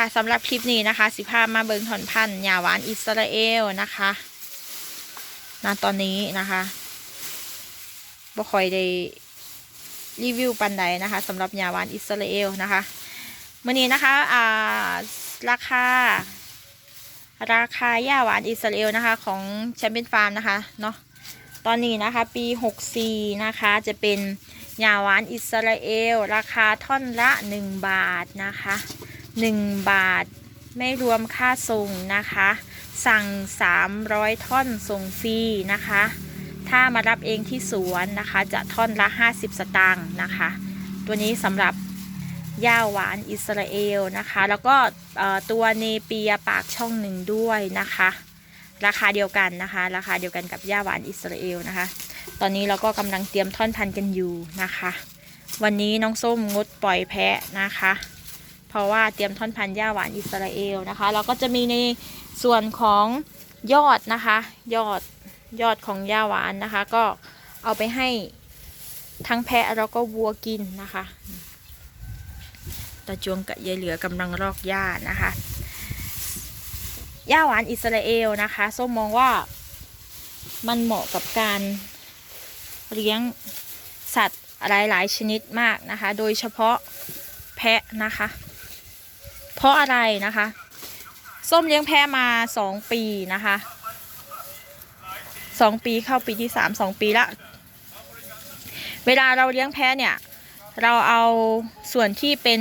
ค่ะสำหรับคลิปนี้นะคะ สิพามาเบิงถอนพันธุ์หญ้าหวานอิสราเอลนะคะณตอนนี้นะคะบ่คอยได้รีวิวปันใดนะคะสำหรับหญ้าหวานอิสราเอลนะคะมื่อนี้นะคะอ่าราคา ราคาหญ้าหวานอิสราเอลนะคะ ของแชมเปี้ยนฟาร์มนะคะเนาะตอนนี้นะคะปี 64 นะคะจะเป็นหญ้าหวานอิสราเอล ราคาท่อนละ 1 บาทนะคะ 1 บาท ไม่รวมค่าส่งนะคะ สั่ง 300 ท่อนส่งฟรีนะคะ ถ้ามารับเองที่สวนนะคะ จะท่อนละ 50 สตางค์นะคะ ตัวนี้สำหรับย่าหวานอิสราเอลนะคะ แล้วก็ตัวเนเปียปากช่องหนึ่งด้วยนะคะ ราคาเดียวกันนะคะ ราคาเดียวกันกับย่าหวานอิสราเอลนะคะ ตอนนี้เราก็กำลังเตรียมท่อนพันกันอยู่นะคะ วันนี้น้องส้มงดปล่อยแพะนะคะ เพราะว่าเตรียมท่อนพันธุ์ย่าหวานอิสราเอลนะคะแล้วก็จะมีในส่วนของยอดนะคะ ยอดยอดของย่าหวานนะคะ ก็เอาไปให้ทั้งแพะแล้วก็วัวกินนะคะตาจวงกับยายเหลือกำลังรอกหญ้านะคะย่าหวานอิสราเอลนะคะส้มมองว่ามันเหมาะกับการเลี้ยงสัตว์หลาย ๆ ชนิดมากนะคะ โดยเฉพาะแพะนะคะ เพราะอะไรนะคะ ส้มเลี้ยงแพะมาสองปีนะคะสองปีเข้าปีที่สามสองปีละ เวลาเราเลี้ยงแพะเนี่ย เราเอาส่วนที่เป็น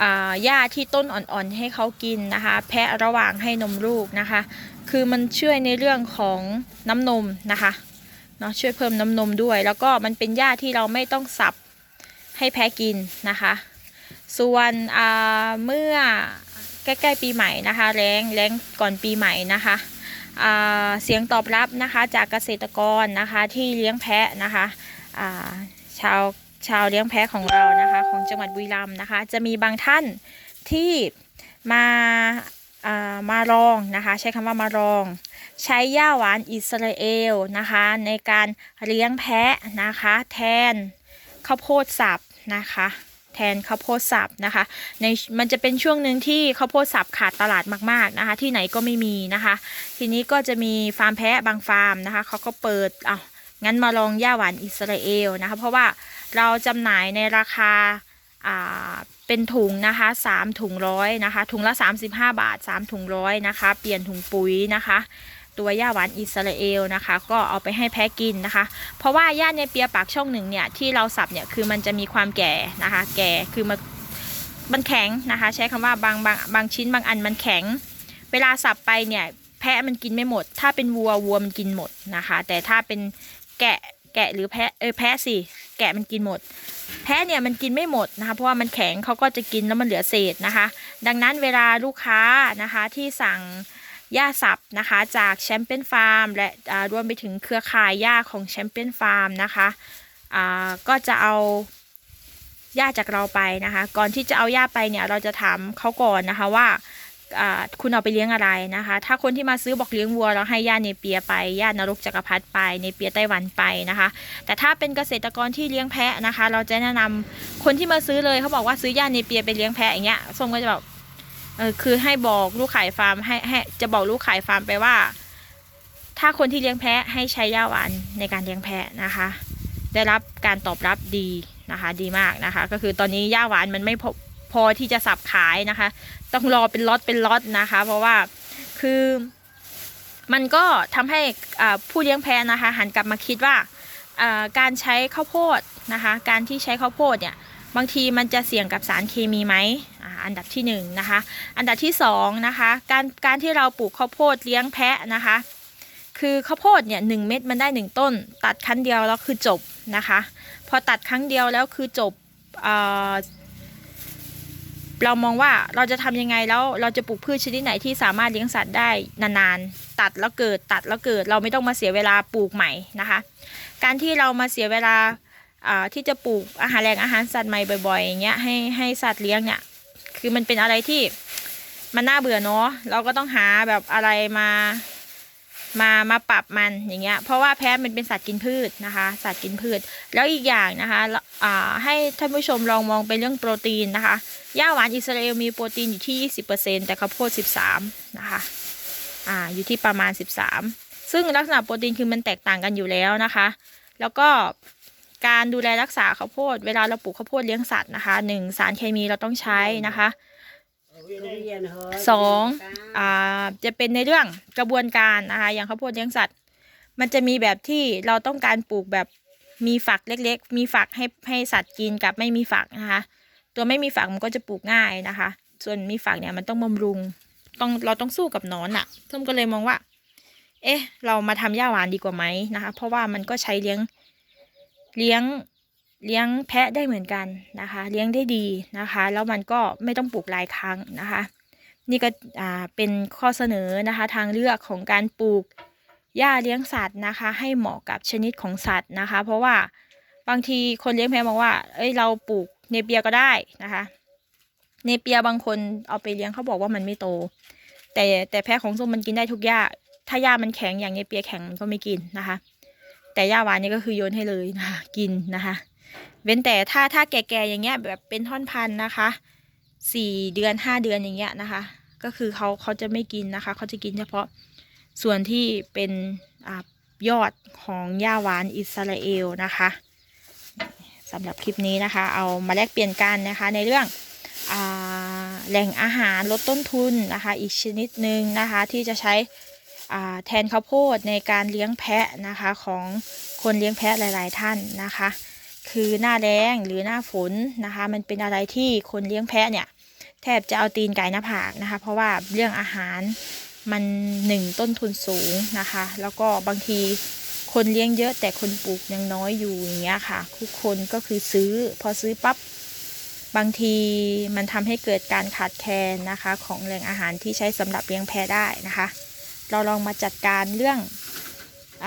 อ่าหญ้าที่ต้นอ่อนๆให้เขากินนะคะ แพะระหว่างให้นมลูกนะคะ คือมันช่วยในเรื่องของน้ำนมนะคะเนาะช่วยเพิ่มน้ำนมด้วย แล้วก็มันเป็นหญ้าที่เราไม่ต้องสับให้แพะกินนะคะ ส่วนเมื่อใกล้ๆปีใหม่นะคะ แรงแรงก่อนปีใหม่นะคะเสียงตอบรับนะคะจากเกษตรกรนะคะที่เลี้ยงแพะนะคะาชาวชาวเลี้ยงแพะของเรานะคะของจังหวัดบุรีรัมย์นะคะ จะมีบางท่านที่มาามาลองนะคะ ใช้คำว่ามาลอง ใช้หญ้าหวานอิสราเอลนะคะ ในการเลี้ยงแพะนะคะ แทนข้าวโพดสับนะคะ แทนข้าวโพดสับนะคะในมันจะเป็นช่วงหนึ่งที่ข้าวโพดสับขาดตลาดมากๆนะคะ ที่ไหนก็ไม่มีนะคะ ทีนี้ก็จะมีฟาร์มแพะบางฟาร์มนะคะเขาก็เปิดเอางั้นมาลองหญ้าหวานอิสราเอลนะคะ เพราะว่าเราจำหน่ายในราคาอ่าเป็นถุงนะคะ3ถุงร้อยนะคะ ถุงละ 35 บาท 3 ถุงร้อยนะคะ เปลี่ยนถุงปุ๋ยนะคะ ตัวหญ้าหวานอิสราเอลนะคะ ก็เอาไปให้แพะกินนะคะ เพราะว่าหญ้าในเปียปากช่องหนึ่งเนี่ยที่เราสับเนี่ยคือมันจะมีความแก่นะคะ แก่คือมันมันแข็งนะคะ ใช้คำว่าบางบางบางชิ้นบางอันมันแข็ง เวลาสับไปเนี่ยแพะมันกินไม่หมด ถ้าเป็นวัววัวมันกินหมดนะคะ แต่ถ้าเป็นแกะแกะหรือแพะเออแพะสิแกะมันกินหมด แพะเนี่ยมันกินไม่หมดนะคะ เพราะว่ามันแข็งเขาก็จะกินแล้วมันเหลือเศษนะคะ ดังนั้นเวลาลูกค้านะคะที่สั่ง หญ้าสับนะคะ จากแชมเปี้ยนฟาร์มและรวมไปถึงเครือข่ายหญ้าของแชมเปี้ยนฟาร์มนะคะก็จะเอาหญ้าจากเราไปนะคะ ก่อนที่จะเอาหญ้าไปเนี่ยเราจะถามเขาก่อนนะคะว่าคุณเอาไปเลี้ยงอะไรนะคะ ถ้าคนที่มาซื้อบอกเลี้ยงวัวเราให้หญ้าเนเปียไปหญ้านรกจักรพรรดิไปเนเปียไต้หวันไปนะคะ แต่ถ้าเป็นเกษตรกรที่เลี้ยงแพะนะคะ เราจะแนะนำคนที่มาซื้อเลยเขาบอกว่าซื้อหญ้าเนเปียไปเลี้ยงแพะอย่างเงี้ยส้มก็จะแบบ เออคือให้บอกลูกขายฟาร์มให้ให้จะบอกลูกขายฟาร์มไปว่า ถ้าคนที่เลี้ยงแพะให้ใช้ยาหวานในการเลี้ยงแพะนะคะ ได้รับการตอบรับดีนะคะ ดีมากนะคะ ก็คือตอนนี้ย่าหวานมันไม่พอพอที่จะสับขายนะคะ ต้องรอเป็นล็อตเป็นล็อตนะคะ เพราะว่าคือมันก็ทำให้ผู้เลี้ยงแพะนะคะ หันกลับมาคิดว่าการใช้ข้าวโพดนะคะ การที่ใช้ข้าวโพดเนี่ย บางทีมันจะเสี่ยงกับสารเคมีไหมอันดับที่หนึ่งนะคะ อันดับที่สองนะคะ การการที่เราปลูกข้าวโพดเลี้ยงแพะนะคะ คือข้าวโพดเนี่ยหนึ่งเม็ดมันได้หนึ่งต้น ตัดครั้งเดียวแล้วคือจบนะคะ พอตัดครั้งเดียวแล้วคือจบเอเรามองว่าเราจะทำยังไงแล้วเราจะปลูกพืชชนิดไหนที่สามารถเลี้ยงสัตว์ได้นานๆ ตัดแล้วเกิดตัดแล้วเกิด เราไม่ต้องมาเสียเวลาปลูกใหม่นะคะ การที่เรามาเสียเวลา ที่จะปลูกอาหารแหล่งอาหารสัตว์ใหม่บ่อยๆอย่างเงี้ยให้ให้สัตว์เลี้ยงเนี่ยคือมันเป็นอะไรที่มันน่าเบื่อเนาะเราก็ต้องหาแบบอะไรมามามาปรับมันอย่างเงี้ย เพราะว่าแพะมันเป็นสัตว์กินพืชนะคะ สัตว์กินพืช แล้วอีกอย่างนะคะให้ท่านผู้ชมลองมองไปเรื่องโปรตีนนะคะหญ้าหวานอิสราเอลมีโปรตีนอยู่ที่ 20%แต่ข้าวโพด 13 นะคะอ่าอยู่ที่ประมาณ 13 ซึ่งลักษณะโปรตีนคือมันแตกต่างกันอยู่แล้วนะคะ แล้วก็ การดูแลรักษาข้าวโพด เวลาเราปลูกข้าวโพดเลี้ยงสัตว์นะคะหนึ่งสารเคมีเราต้องใช้นะคะสองอ่าจะเป็นในเรื่องกระบวนการนะคะอย่างข้าวโพดเลี้ยงสัตว์ มันจะมีแบบที่เราต้องการปลูกแบบมีฝักเล็กๆ มีฝักให้ให้สัตว์กินกับไม่มีฝักนะคะ ตัวไม่มีฝักมันก็จะปลูกง่ายนะคะ ส่วนมีฝักเนี่ยมันต้องบำรุงต้องเราต้องสู้กับนอนอะ่ะเพิ่มก็เลยมองว่า เอ๊ะ เรามาทำหญ้าหวานดีกว่าไหมนะคะ เพราะว่ามันก็ใช้เลี้ยง เลี้ยงเลี้ยงแพะได้เหมือนกันนะคะ เลี้ยงได้ดีนะคะ แล้วมันก็ไม่ต้องปลูกหลายครั้งนะคะ นี่ก็อ่าเป็นข้อเสนอนะคะทางเลือกของการปลูกหญ้าเลี้ยงสัตว์นะคะ ให้เหมาะกับชนิดของสัตว์นะคะ เพราะว่าบางทีคนเลี้ยงแพะบอกว่า เอ้ยเราปลูกเนเปียก็ได้นะคะ เนเปียบางคนเอาไปเลี้ยงเขาบอกว่ามันไม่โต แต่แต่แพะของส้มมันกินได้ทุกหญ้า ถ้าหญ้ามันแข็งอย่างเนเปียแข็งมันก็ไม่กินนะคะ แต่หญ้าหวานนี่ก็คือโยนให้เลยนะคะกินนะคะ เว้นแต่ถ้าถ้าแก่ๆอย่างเงี้ยแบบเป็นท่อนพันนะคะสี่เดือนห้าเดือนอย่างเงี้ยนะคะ ก็คือเขาเขาจะไม่กินนะคะ เขาจะกินเฉพาะส่วนที่เป็นอยอดของหญ้าหวานอิสราเอลนะคะสำหรับคลิปนี้นะคะ เอามาแลกเปลี่ยนกันนะคะ ในเรื่องอแหล่งอาหารลดต้นทุนนะคะ อีกชนิดหนึ่งนะคะที่จะใช้ แทนข้าวโพดในการเลี้ยงแพะนะคะของคนเลี้ยงแพะหลาย ๆ ท่านนะคะ คือหน้าแรงหรือหน้าฝนนะคะ มันเป็นอะไรที่คนเลี้ยงแพะเนี่ยแทบจะเอาตีนไก่หน้าผากนะคะ เพราะว่าเรื่องอาหารมันหนึ่งต้นทุนสูงนะคะ แล้วก็บางทีคนเลี้ยงเยอะแต่คนปลูกยังน้อยอยู่อย่างเงี้ยค่ะทุกคนก็คือซื้อพอซื้อปั๊บบางทีมันทำให้เกิดการขาดแคลนนะคะ ของแหล่งอาหารที่ใช้สำหรับเลี้ยงแพะได้นะคะ เราลองมาจัดการเรื่องอ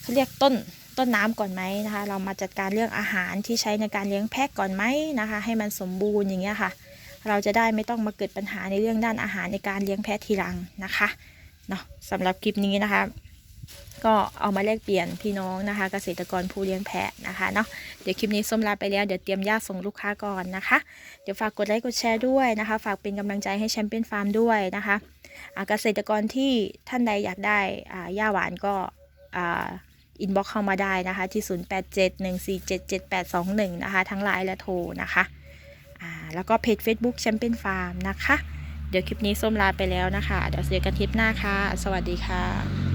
เขาเรียกต้นต้นน้ำก่อนไหมนะคะ เรามาจัดการเรื่องอาหารที่ใช้ในการเลี้ยงแพะก่อนไหมนะคะ ให้มันสมบูรณ์อย่างเงี้ยค่ะ เราจะได้ไม่ต้องมาเกิดปัญหาในเรื่องด้านอาหารในการเลี้ยงแพะทีหลังนะคะเนาะสำหรับคลิปนี้นะคะ ก็เอามาแลกเปลี่ยนพี่น้องนะคะ เกษตรกรผู้เลี้ยงแพะนะคะเนาะเดี๋ยวคลิปนี้ส้มลาไปแล้วเดี๋ยวเตรียมญาส่งลูกค้าก่อนนะคะ เดี๋ยวฝากกดไลค์กดแชร์ด้วยนะคะ ฝากเป็นกำลังใจให้แชมเปี้ยนฟาร์มด้วยนะคะ เกษตรกรที่ท่านใดอยากได้อ่าหญ้าหวานก็อ,อินบ็อกเข้ามาได้นะคะ ที่ 0871477821 นะคะ ทั้งไลน์และโทรนะคะแล้วก็เพจ Facebook แชมเปญฟาร์มนะคะ เดี๋ยวคลิปนี้ส้มลาไปแล้วนะคะ เดี๋ยวเจอกันคลิปหน้าค่ะ สวัสดีค่ะ